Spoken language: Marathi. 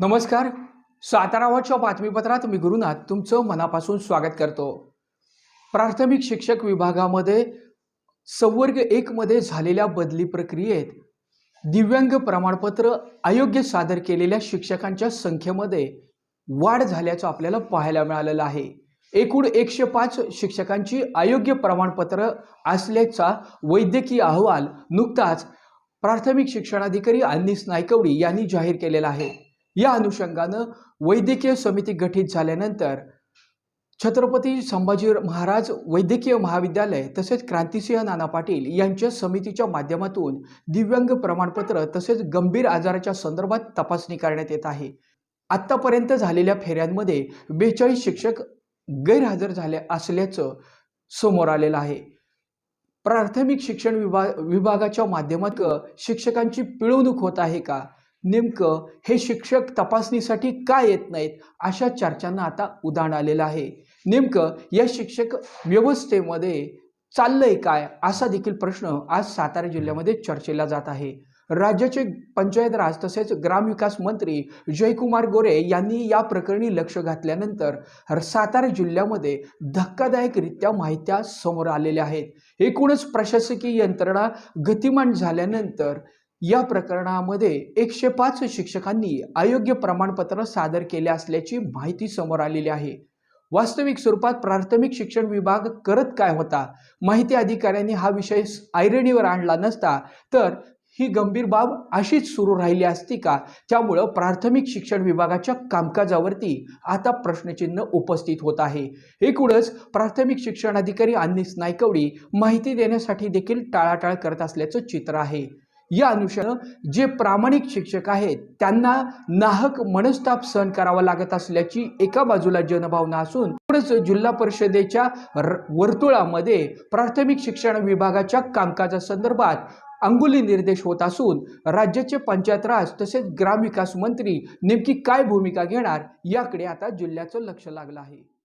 नमस्कार. सातारावरच्या बातमीपत्रात मी गुरुनाथ तुमचं मनापासून स्वागत करतो. प्राथमिक शिक्षक विभागामध्ये संवर्ग एकमध्ये झालेल्या बदली प्रक्रियेत दिव्यांग प्रमाणपत्र अयोग्य सादर केलेल्या शिक्षकांच्या संख्येमध्ये वाढ झाल्याचं आपल्याला पाहायला मिळालेलं आहे. एकूण एकशे पाच शिक्षकांची अयोग्य प्रमाणपत्र असल्याचा वैद्यकीय अहवाल नुकताच प्राथमिक शिक्षणाधिकारी अन्नीस नायकवडी यांनी जाहीर केलेला आहे. या अनुषंगानं वैद्यकीय समिती गठीत झाल्यानंतर छत्रपती संभाजी महाराज वैद्यकीय महाविद्यालय तसेच क्रांतिसिंह नाना पाटील यांच्या समितीच्या माध्यमातून दिव्यांग प्रमाणपत्र तसेच गंभीर आजाराच्या संदर्भात तपासणी करण्यात येत आहे. आत्तापर्यंत झालेल्या फेऱ्यांमध्ये बेचाळीस शिक्षक गैरहजर झाले असल्याचं समोर आलेलं आहे. प्राथमिक शिक्षण विभाग विभागाच्या माध्यमात शिक्षकांची पिळवणूक होत आहे का? नेमकं हे शिक्षक तपासणीसाठी का येत नाहीत अशा चर्चांना आता उदाहरण आलेलं आहे. नेमकं या शिक्षक व्यवस्थेमध्ये चाललंय काय असा देखील प्रश्न आज सातारा जिल्ह्यामध्ये चर्चेला जात आहे. राज्याचे पंचायत राज तसेच ग्रामविकास मंत्री जयकुमार गोरे यांनी या प्रकरणी लक्ष घातल्यानंतर सातारा जिल्ह्यामध्ये धक्कादायकरित्या माहित्या समोर आलेल्या आहेत. एकूणच प्रशासकीय यंत्रणा गतिमान झाल्यानंतर या प्रकरणामध्ये एकशे पाच शिक्षकांनी अयोग्य प्रमाणपत्र सादर केले असल्याची माहिती समोर आलेली आहे. वास्तविक स्वरूपात प्राथमिक शिक्षण विभाग करत काय होता? माहिती अधिकाऱ्यांनी हा विषय ऐरणीवर आणला नसता तर ही गंभीर बाब अशीच सुरू राहिली असती का? त्यामुळं प्राथमिक शिक्षण विभागाच्या कामकाजावरती आता प्रश्नचिन्ह उपस्थित होत आहे. एकूणच प्राथमिक शिक्षण अधिकारी अन्नीस नायकवडी माहिती देण्यासाठी देखील टाळाटाळ करत असल्याचं चित्र आहे. या अनुषंगानं जे प्रामाणिक शिक्षक आहेत त्यांना नाहक मनस्ताप सहन करावा लागत असल्याची एका बाजूला जनभावना असून पुढेच जिल्हा परिषदेच्या वर्तुळामध्ये प्राथमिक शिक्षण विभागाच्या कामकाजासंदर्भात अंगुली निर्देश होत असून राज्याचे पंचायत राज तसेच ग्रामविकास मंत्री नेमकी काय भूमिका घेणार याकडे आता जिल्ह्याचं लक्ष लागलं आहे.